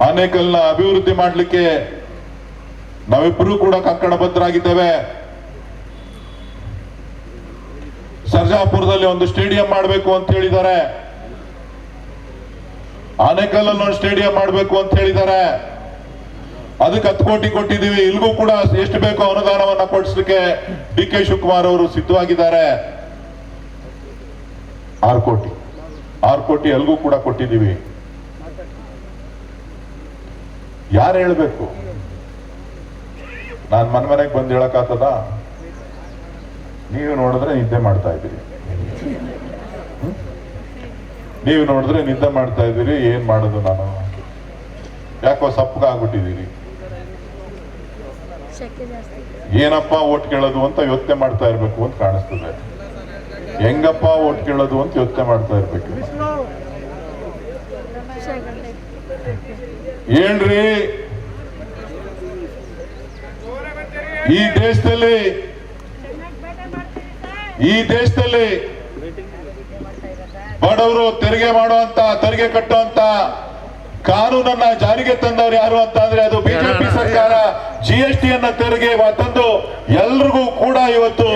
ಆನೇಕಲ್ನ ಅಭಿವೃದ್ಧಿ ಮಾಡಲಿಕ್ಕೆ ನಾವಿಬ್ಬರೂ ಕೂಡ ಕಂಕಣಬದ್ಧರಾಗಿದ್ದೇವೆ ಸರ್ಜಾಪುರದಲ್ಲಿ ಒಂದು ಸ್ಟೇಡಿಯಂ ಮಾಡಬೇಕು ಅಂತ ಹೇಳಿದ್ದಾರೆ. ಆನೇಕಲ್ಲಲ್ಲಿ ಒಂದು ಸ್ಟೇಡಿಯಂ ಮಾಡಬೇಕು ಅಂತ ಹೇಳಿದ್ದಾರೆ. ಅದಕ್ಕೆ ಹತ್ತು ಕೋಟಿ ಕೊಟ್ಟಿದ್ದೀವಿ. ಇಲ್ಗೂ ಕೂಡ ಎಷ್ಟು ಬೇಕೋ ಅನುದಾನವನ್ನ ಕೊಡಿಸ್ಲಿಕ್ಕೆ ಡಿ ಕೆ ಶಿವಕುಮಾರ್ ಅವರು ಸಿದ್ಧವಾಗಿದ್ದಾರೆ. ಆರು ಕೋಟಿ. ಆರು ಕೋಟಿ ಎಲ್ಗೂ ಕೂಡ ಕೊಟ್ಟಿದ್ದೀವಿ. ಯಾರು ಹೇಳಬೇಕು? ನಾನು ಮನೆ ಮನೆಗೆ ಬಂದು ಹೇಳಕ್ಕಾಗ್ತದ? ನೀವು ನೋಡಿದ್ರೆ ನಿದ್ದೆ ಮಾಡ್ತಾ ಇದ್ದೀರಿ. ನೀವು ನೋಡಿದ್ರೆ ನಿದ್ದೆ ಮಾಡ್ತಾ ಇದ್ದೀರಿ, ಏನ್ ಮಾಡೋದು ನಾನು? ಯಾಕೋ ಸಪ್ಪಗ ಆಗ್ಬಿಟ್ಟಿದ್ದೀರಿ. ಶಕ್ತಿ ಜಾಸ್ತಿ ಏನಪ್ಪ ಓಟ್ ಕೇಳೋದು ಅಂತ ಯೋಚನೆ ಮಾಡ್ತಾ ಇರಬೇಕು ಅಂತ ಕಾಣಿಸ್ತದೆ. ಹೆಂಗಪ್ಪ ಓಟ್ ಕೇಳೋದು ಅಂತ ಯೋಚನೆ ಮಾಡ್ತಾ ಇರ್ಬೇಕು. ಹೇಳ್ರಿ ಈ ದೇಶದಲ್ಲಿ ಈ ದೇಶದಲ್ಲಿ ಬಡವರು ತೆರಿಗೆ ಮಾಡುವಂತ ತೆರಿಗೆ ಕಟ್ಟುವಂತ ಕಾನೂನನ್ನ ಜಾರಿಗೆ ತಂದವರು ಯಾರು ಅಂತ ಅಂದ್ರೆ ಅದು ಬಿಜೆಪಿ ಸರ್ಕಾರ. ಜಿ ಎಸ್ ಟಿ ಅನ್ನ ತೆರಿಗೆ ತಂದು ಎಲ್ರಿಗೂ ಕೂಡ ಇವತ್ತು